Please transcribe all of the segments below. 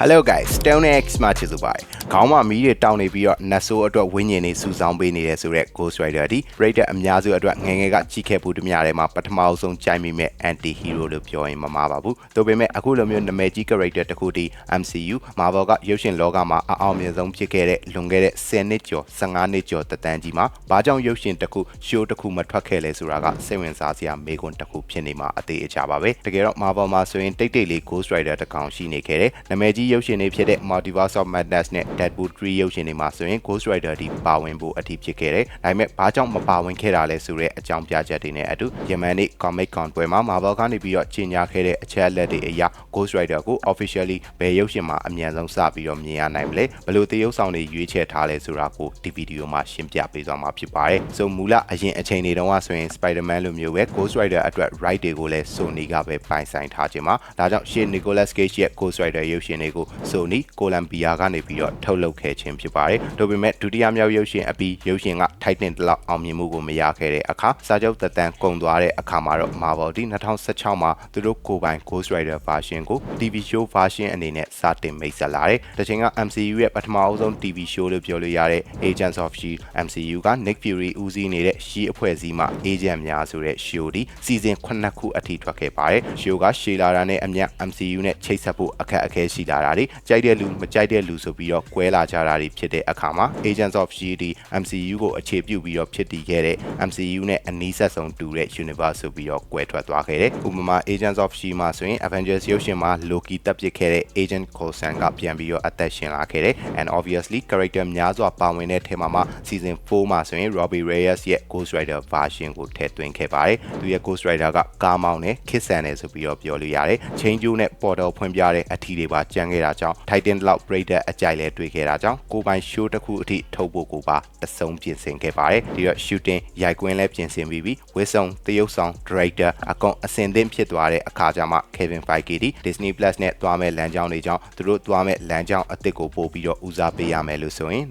Hello guys Stone X မှာချစ်သူပါတယ်ခေါင်းမှာမီးတွေတောင်းနေပြီးတော့နတ်ဆိုးအတွက်ဝင်းညင်နေစူဆောင်းပေးနေတယ်ဆိုတော့ Ghost Rider ဒီ Raider အများစုအတွက်ငယ်ငယ်ကကြီးခဲ့ဘူးတများထဲမှာပထမအဆုံးကြိုက်မိမဲ့ anti hero လို့ပြောရင်မမှားပါဘူးဒါပေမဲ့အခုလိုမျိုးနာမည်ကြီး character တစ်ခုတည်း MCU Marvel ကရုပ်ရှင်လောကမှာအအောင်မြင်ဆုံးဖြစ်ခဲ့တဲ့လွန်ခဲ့တဲ့10နှစ်ကျော်15နှစ်ကျော်တက်တန်းကြီးမှာဘာကြောင့်ရုပ်ရှင်တစ်ခု show တစ်ခုမထွက်ခဲ့လဲဆိုတာကစိတ်ဝင်စားစရာမေးခွန်းတစ်ခုဖြစ်နေမှာအသေးအချပါပဲတကယ်တော့ Marvel မှာဆိုရင်တိတ်တိတ်လေး Ghost Rider တစ်ကောင်ရှိနေခဲ့တယ်နာမည်ကြီးရုပ်ရှင်တွေဖြစ်တဲ့ Multiverse of Madness နဲ့ Deadpool 3ရုပ်ရှင်တွေမှာဆိုရင် Ghost Rider ဒီပါဝင်ဖို့အထီးဖြစ်ခဲ့တယ်ဒါပေမဲ့ဘာကြောင့်မပါဝင်ခဲ့တာလဲဆိုတဲ့အကြောင်းပြချက်တွေနဲ့အတူယမန်နေ့ Comic Con ပွဲမှာ Marvel ကနေပြီးတော့ကြီးညာခဲ့တဲ့အချက်အလက်တွေအရ Ghost Rider ကို officially ဘယ်ရုပ်ရှင်မှာအမြန်ဆုံးစပြီးတော့မြင်ရနိုင်မလဲဘယ်လိုတရုပ်ဆောင်တွေရွေးချယ်ထားလဲဆိုတာကိုဒီဗီဒီယိုမှာရှင်းပြပေးသွားမှာဖြစ်ပါတယ်ဆိုမူလအရင်အချိန်တွေတုန်းကဆိုရင် Spider-Man လိုမျိုးပဲ Ghost Rider အတွက် right တွေကိုလည်း Sony ကပဲပိုင်ဆိုင်ထားခြင်းမှာဒါကြောင့်ရှေ့ Nicolas Cage ရဲ့ Ghost Rider ရုပ်ရှင်တွေကို Sony Columbia ကနေပြီးတော့ထုတ်လုပ်ခဲ့ခြင်းဖြစ်ပါတယ်ဒါပေမဲ့ဒုတိယမြောက်ရုပ်ရှင်အပြီးရုပ်ရှင်က Titan တလောက်အောင်မြင်မှုကိုမရခဲ့တဲ့အခါစာချုပ်သက်တမ်းကုန်သွားတဲ့အခါမှာတော့ Marvel ဒီ2016မှာသူတို့ကိုယ်ပိုင် Ghost Rider version ကို TV show version အနေနဲ့စတင်မိတ်ဆက်လာတယ်။တချိန်က MCU ရဲ့ပထမအဆုံး TV show လို့ပြောလို့ရတဲ့ Agents of Shield MCU က Nick Fury ဦးစီးနေတဲ့ Shield အဖွဲ့အစည်းမှ agent များဆိုတဲ့ show ဒီ season 9ခုအထိထွက်ခဲ့ပါတယ်။ show ကရှည်လာတာနဲ့အမျှ MCU နဲ့ချိတ်ဆက်ဖို့အခက်အခဲရှိလာတာတွေကြိုက်တဲ့လူမကြိုက်တဲ့လူဆိုပြီးတော့ကွဲလာကြတာတွေဖြစ်တဲ့အခါမှာ Agents of Shield ဒီ MCU ကိုအခြေပြုပြီးတော့ဖြစ်တည်ခဲ့တဲ့ MCU နဲ့အနီးဆက်ဆုံးတူတဲ့ universe ဆိုပြီးတော့ကွဲထွက်သွားခဲ့တယ်။ဥပမာ Agents of Shield မှာဆိုရင် Avengers ရုပ်ရှင်မှာ Loki တပ်ပစ်ခဲ့တဲ့ Agent Coulson ကပြန်ပြီးတော့အသက်ရှင်လာခဲ့တယ်။ and obviously character များစွာပါဝင်တဲ့ထဲမှာမှ season 4မှာဆိုရင် Robbie Reyes ရဲ့ Ghost Rider version ကိုထည့်သွင်းခဲ့ပါတယ်။သူရဲ့ Ghost Rider ကကားမောင်းနဲ့ခစ်ဆန်တယ်ဆိုပြီးတော့ပြောလို့ရတယ်။ Chain Joe နဲ့ Portal ဖွင့်ပြတဲ့အထီတွေပါကြံခဲ့တာကြောင့် Titan လောက် Raider အကြိုက်လဲတွေ့ခဲ့တာကြောင့်ကိုပိုင် show တစ်ခုအထိထုတ်ဖို့ကိုပါတစုံပြင်ဆင်ခဲ့ပါတယ်။ဒီတော့ shooting ရိုက်ကွင်းလဲပြင်ဆင်ပြီးပြီးဝစ်ဆောင်တရုပ်ဆောင် director အကောင်အစင်သင့်ဖြစ်သွားတဲ့အခါကျမှ Kevin Feige ဒီ Disney Plus နဲ့သွားမဲ့လမ်းကြောင်းတွေကြောင့်သူတို့သွားမဲ့လမ်းကြောင်းအသစ်ကိုပို့ပြီးတော့ဦးစားပေးရမယ်လို့ဆိုရင်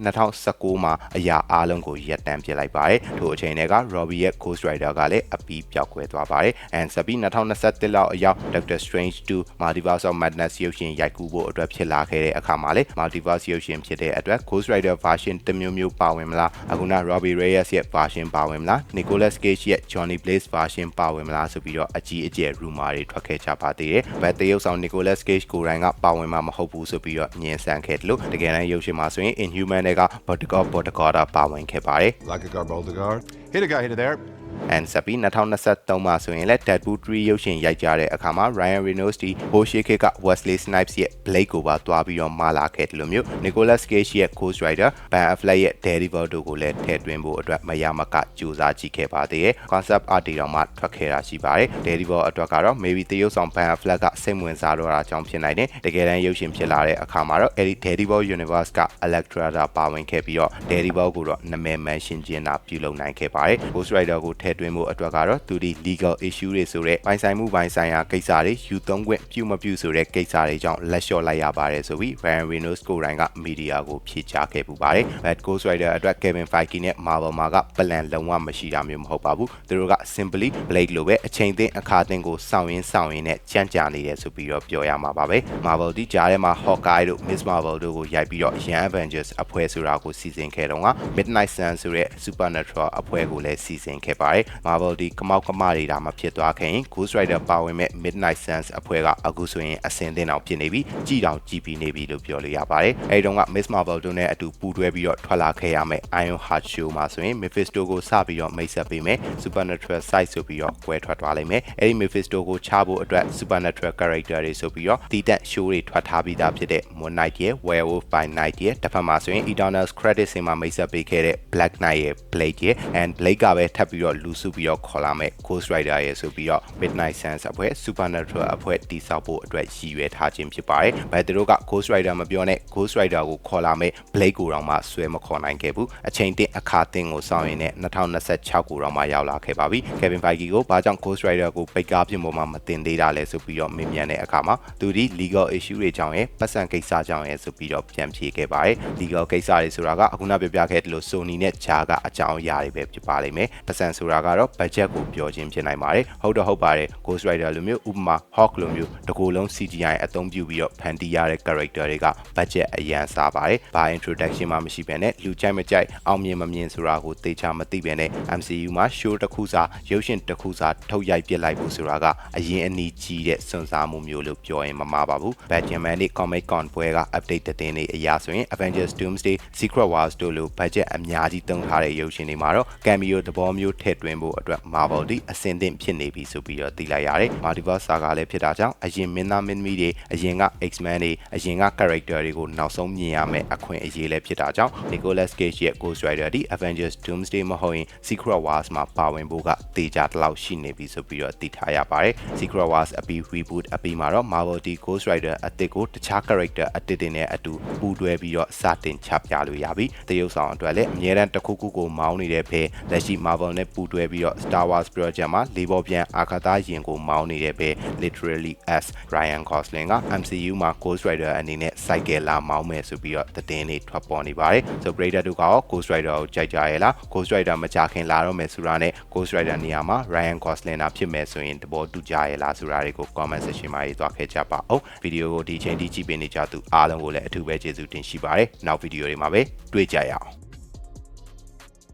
2019မှာအရာအားလုံးကိုရပ်တန့်ပြစ်လိုက်ပါတယ်။ထို့အချိန်တွေက Robbie ရဲ့ Ghost Rider ကလည်းအပီးပြောက်ကွယ်သွားပါတယ်။ and စပီ2021လောက်အရောက် Doctor Strange 2 Multiverse of Madness ရုပ်ရှင်ရိုက်ကူးဖို့အတွက်ဖြစ်လာခဲ့တဲ့အခါမှာလေ Multiverse ရုပ်ရှင်ဖြစ်တဲ့အတွက် Ghost Rider version တစ်မျိုးမျိုးပါဝင်မလားအခုန Robbie Reyes ရဲ့ version ပါဝင်မလား Nicolas Cage ရဲ့ Johnny Blaze version ပါဝင်မလားဆိုပြီးတော့အကြီးအကျယ် rumor တွေထွက်ခဲ့ကြပါသေးတယ်။ဘယ်တရုပ်ဆောင် Nicolas Cage ကိုယ်တိုင်ကပါဝင်မှာမဟုတ်ဘူးဆိုပြီးတော့ညင်ဆန်ခဲ့တယ်လို့တကယ်တမ်းရုပ်ရှင်မှာဆိုရင် Inhuman တွေက Bottega Bottega ပါဝင်ခဲ့ပါတယ်။ Like a Garbaldegard. Hit a guy, hit a there. And စပီ2023မှာဆိုရင်လည်း Deadpool 3ရုပ်ရှင်ရိုက်ကြတဲ့အခါမှာ Ryan Reynolds ဒီ Hoshi Kid က Wesley Snipes ရဲ့ Blade ကိုပါတွားပြီးတော့မလာခဲ့တယ်လို့မျိုး Nicolas Cage ရဲ့ Ghost Rider Ben Affleck ရဲ့ Daredevil တို့ကိုလည်းထည့်သွင်းဖို့အတွက်မရမကကြိုးစားကြည့်ခဲ့ပါသေးတယ် concept art တွေတော့မှထွက်ခဲ့တာရှိပါတယ် Daredevil အတွက်ကတော့ maybe တရုပ်ဆောင် Ben Affleck ကစိတ်ဝင်စားတော့တာကြောင့်ဖြစ်နိုင်တယ်တကယ်တမ်းရုပ်ရှင်ဖြစ်လာတဲ့အခါမှာတော့အဲဒီ Daredevil Universe က Electra တာပါဝင်ခဲ့ပြီးတော့ Daredevil ကိုတော့နာမည် mention ခြင်းတာပြုလုပ်နိုင်ခဲ့ပါတယ် Ghost Rider ကိုထည့်သွင်းဖို့အတွက်ကတော့သူဒီ legal issue တွေဆိုတဲ့ပိုင်ဆိုင်မှုပိုင်ဆိုင်ရာကိစ္စတွေယူသုံးခွင့်ပြုမပြုဆိုတဲ့ကိစ္စတွေကြောင့်လက်လျှော့လိုက်ရပါတယ်ဆိုပြီး Ryan Reynolds ကိုယ်တိုင်ကမီဒီယာကိုဖြေချခဲ့ပူပါတယ်။ Bad Ghost Rider အတွက် Kevin Feige နဲ့ Marvel မှာက plan လုံးဝမရှိတာမျိုးမဟုတ်ပါဘူး။သူတို့က simply Blade လိုပဲအချိန်သိအခါသိကိုစောင့်ရင်းစောင့်ရင်းနဲ့ကြံ့ကြာနေတယ်ဆိုပြီးတော့ပြောရမှာပါပဲ။ Marvel ဒီကြားထဲမှာ Hawkeye တို့ Miss Marvel တို့ကိုရိုက်ပြီးတော့ Young Avengers အဖွဲ့ဆိုတာကိုစီစဉ်ခဲ့တော့က Midnight Sun ဆိုတဲ့ Supernatural အဖွဲ့ကိုလည်းစီစဉ်ခဲ့ပါတယ်။ Marvel ဒီကမောက်ကမတွေဒါမှဖြစ်သွားခဲ့ရင် Ghost Rider ပါဝင်မဲ့ Midnight Suns အဖွဲ့ကအခုဆိုရင်အစင်သင်းအောင်ဖြစ်နေပြီကြည်တောင်ကြည်ပြီးနေပြီလို့ပြောလို့ရပါတယ်အဲဒီတော့က Miss Marvel တို့နဲ့အတူပူးတွဲပြီးတော့ထွက်လာခဲ့ရမယ့် Iron Heart Show မှာဆိုရင် Mephisto ကိုစပြီးတော့မိတ်ဆက်ပေးမယ် Supernatural Side ဆိုပြီးတော့ကွဲထွက်သွားလိမ့်မယ်အဲဒီ Mephisto ကိုချဖို့အတွက် Supernatural Character တွေဆိုပြီးတော့တီးတက် show တွေထွက်ထားပြီးသားဖြစ်တဲ့ Moon Knight ရဲ့ Werewolf by Night ရဲ့တစ်ဖက်မှာဆိုရင် Eternals Credit ဆင်မှာမိတ်ဆက်ပေးခဲ့တဲ့ Black Knight ရဲ့ Blade ရဲ့ and Blade ကပဲထပ်ပြီးတော့လူစုပြီးတော့ခေါ်လာမယ့် Ghost Rider ရဲ့ဆိုပြီးတော့ Midnight Suns အဖွဲ့ Supernatural အဖွဲ့တည်ဆောက်ဖို့အတွက်ရည်ရွယ်ထားခြင်းဖြစ်ပါတယ်။ဘယ်သူတို့က Ghost Rider မပြောနဲ့ Ghost Rider ကိုခေါ်လာမယ့် Blade ကိုတော့မှဆွဲမခေါ်နိုင်ခဲ့ဘူး။အချိန်တင်အခါတင်ကိုစောင့်ရင်းနဲ့2026ကိုတော့မှရောက်လာခဲ့ပါပြီ။ Kevin Feige ကိုဘာကြောင့် Ghost Rider ကိုပိတ်ကားပြင်ပေါ်မှာမတင်သေးတာလဲဆိုပြီးတော့မေးမြန်းတဲ့အခါမှာသူဒီ legal issue တွေကြောင့်ရဲ့ပတ်စံကိစ္စကြောင့်ရဲ့ဆိုပြီးတော့ပြန်ဖြေခဲ့ပါတယ်။ legal ကိစ္စတွေဆိုတာကအခုနပြောပြခဲ့တယ်လို့ Sony နဲ့ဂျာကအကြောင်းအရာတွေပဲဖြစ်ပါလိမ့်မယ်။ပတ်စံဆိုဆိုတာကတော့ budget ကိုပြောခြင်းဖြစ်နိုင်ပါတယ်ဟုတ်တော့ဟုတ်ပါတယ် Ghost Rider လိုမျိုးဥပမာ Hawk လိုမျိုးတကူလုံး CGI အသုံးပြုပြီးတော့ဖန်တီးရတဲ့ character တွေက budget အရန်စားပါတယ်ဘာ introduction မှမရှိဘဲနဲ့လူကြိုက်မကြိုက်အောင်မြင်မမြင်ဆိုတာကိုသေချာမသိဘဲနဲ့ MCU မှာ show တစ်ခုစားရုပ်ရှင်တစ်ခုစားထုတ်ရိုက်ပစ်လိုက်ဖို့ဆိုတာကအရင်အနည်းကြီးတဲ့စွန့်စားမှုမျိုးလို့ပြောရင်မမှားပါဘူး Batman နဲ့ Comic Con ပွဲက update သတင်းတွေအရာဆိုရင် Avengers Doomsday Secret Wars တို့လို budget အများကြီးသုံးထားတဲ့ရုပ်ရှင်တွေမှာတော့ cameo သဘောမျိုးထည့်သွင်းဖို့အတွက် Marvel ဒီအစင်သင့်ဖြစ်နေပြီဆိုပြီးတော့သိလိုက်ရတယ် Multiverse Saga လည်းဖြစ်တာကြောင့်အရင်မင်းသားမင်းသမီးတွေအရင်က X-Men တွေအရင်က character တွေကိုနောက်ဆုံးမြင်ရမယ့်အခွင့်အရေးလည်းဖြစ်တာကြောင့် Nicolas Cage ရဲ့ Ghost Rider ဒီ Avengers Doomsday မဟုတ်ရင် Secret Wars မှာပါဝင်ဖို့ကတေချာတလောက်ရှိနေပြီဆိုပြီးတော့သိထားရပါတယ် Secret Wars အပြီး reboot အပြီးမှာတော့ Marvel ဒီ Ghost Rider အသစ်ကိုတခြား character အသစ်တွေနဲ့အတူပူးတွဲပြီးတော့စတင်ချပြလို့ရပြီတရုပ်ဆောင်အတွက်လည်းအများတန်းတစ်ခုခုကိုမောင်းနေတဲ့ဖေလက်ရှိ Marvel နဲ့ပူးတွဲပြီးတော့ Star Wars project မှာလေးပေါ်ပြန်အာကာသယာဉ်ကိုမောင်းနေတဲ့ဖေ literally as Ryan Gosling က MCU မှာ Ghost Rider အနေနဲ့ cycle လာမောင်းမယ်ဆိုပြီးတော့သတင်းတွေထွက်ပေါ်နေပါတယ်ဆို Brader တို့ကရော Ghost Rider ကိုကြိုက်ကြရဲ့လား Ghost Rider မကြခင်လာတော့မယ်ဆိုတာနဲ့ Ghost Rider နေရာမှာ Ryan Gosling သာဖြစ်မယ်ဆိုရင်တဘောတူကြရဲ့လားဆိုတာတွေကို comment section မှာရေးသွားခဲ့ကြပါအောင်ဗီဒီယိုကိုဒီချိန်ထိကြည့်ပေးနေကြသူအားလုံးကိုလည်းအထူးပဲကျေးဇူးတင်ရှိပါတယ်နောက်ဗီဒီယိုတွေမှာပဲတွေ့ကြရအောင်